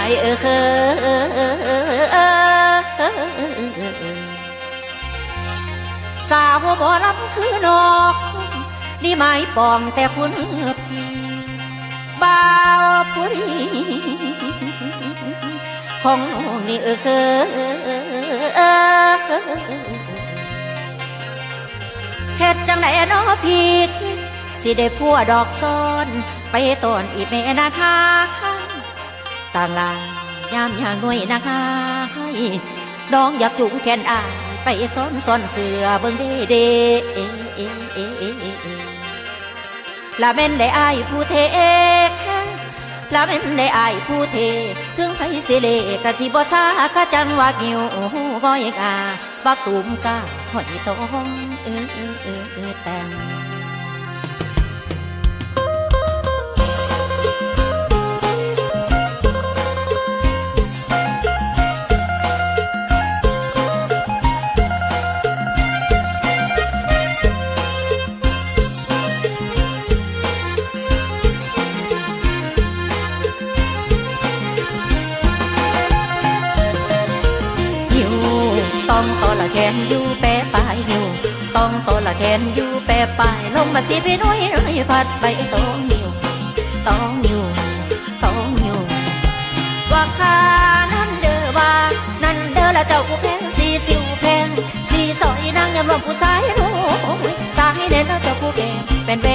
ายเออเออสาวบ่ลำคือนอกนี่หมายปองแต่คุณพี่บ่าวผู้ดีของนี่เออเออเฮ็ดจังไหนน้อพี่สิได้พัวดอกซ้อน ไปต้นอีเมนาคา ต่างลายามอย่างหน่วยนะคะน้องอยากจุงแขนอายไปซ้อนซ้อนเสือเบิ่งเด้เด้เอเอเอเอเอเอละแม่นได้อายผู้เทละแม่นได้อายผู้เทถึงไผสิเลกะสิบ่ซากะจันว่ากิวก้อยกาบักตุ่มกาหอยตองเออเออเออเออแต่ง นอยู่แปะปลายอยู่ต้องตอละแขนอยู่แปะปลายลงมาสิพี่น้อยเอ้ยพัดไปต้องอยู่ต้องอยู่ต้องอยู่ว่าคานั่นเด้อว่านั่นเด้อละเจ้าผู้แพงสีสิวแพงสีสอยนางยำรวมผู้สายโน้สายเด่นแล้วเจ้าผู้แกงเป็นแบ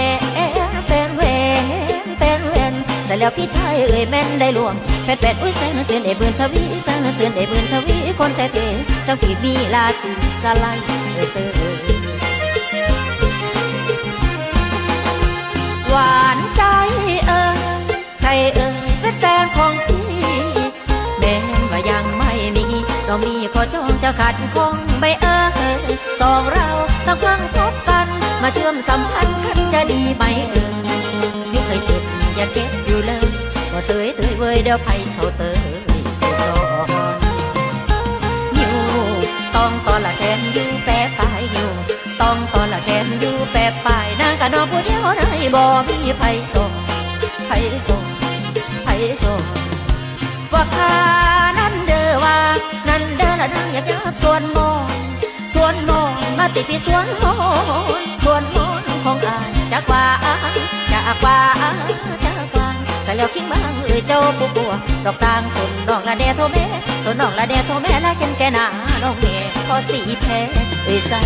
เป็นเวนเป็นเวนเสร็จแล้วพี่ชายเอ่ยแม่นได้ลวง แปดแปดอุ้ยแสนเสือนเอบืนทวีแสนเสือนเอบืนทวีคนแต่เทเจ้าขีมีลาสีสลายเออเตอหวานใจเอ่ยใครเอ่ยเป็นแฟนของพี่แม้ว่ายังไม่มีเรามีขอจองจะขัดคงไม่เอ่ยสองเราต้องพังพบกัน มาเชื่อมสัมพันธ์กันจะดีไหมเอ่ยยุคเคยเก็บอย่าเก็บ เว้ยเดี๋ยวไผเขาเตยไปสอนอยู่ต้องตอนละแขนอยู่แปะปลายอยู่ต้องตอนละแขนอยู่แปะปลายนางกะนอผู้เดียวได้บ่มีไผสอนไผสอนไผสอนว่าคานั่นเด้อว่านั่นเด้อละนางอยากจะส่วนมอนส่วนมอนมาติดพี่ส่วนมอนส่วนมอนของอายจากว่าจากว่าจากว่า ใส่แล้วคิงบ้างเอ้ยเจ้าปูปัวดอกตางสนดอกละแดโทแม่สนดอกละแดโทแม่ละเกินแกหนาน้องเมขอสีแพ้เอ้ยใส่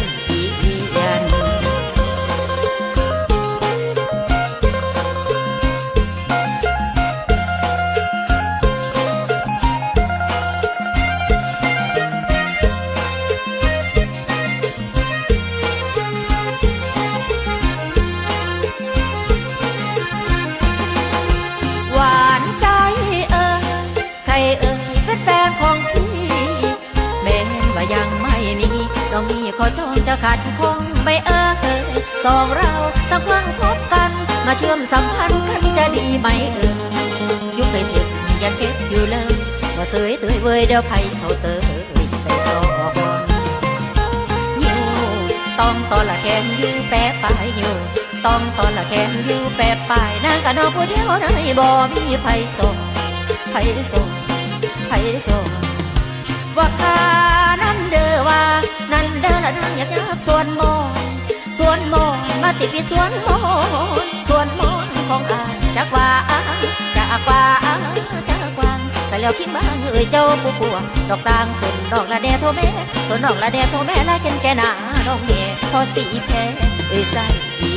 มีเรามีขอจองจะขัดคงไม่เอ่ยสองเราต้องครั้งพบกัน มาเชื่อมสัมพันธ์กันจะดีไหมเอ่ยยุคเคยเห็นยังเก็บอยู่เลยว่าเสยเตยเว้ยเดี๋ยวไผเขาเตยไปสอนอยู่ต้องตอนละแขนอยู่แปะปลายอยู่ต้องตอนละแขนอยู่แปบปลายนางกะนอกผู้เดียวได้บ่มีไผส่งไผส่งไผส่งว่า วนมอนส่วนมอนมาติดพี่ส่วนมอนส่วนมอนของอาจักว่าจากว่าจากวางใส่แล้วคิดบ้างเอ้ยเจ้าผู้ปัวดอกตางสนดอกละแดโทแม่สนดอกละแดโทแม่ละเกินแกหนาน้องเมียพอสีแพ้เอ้ยใส่อี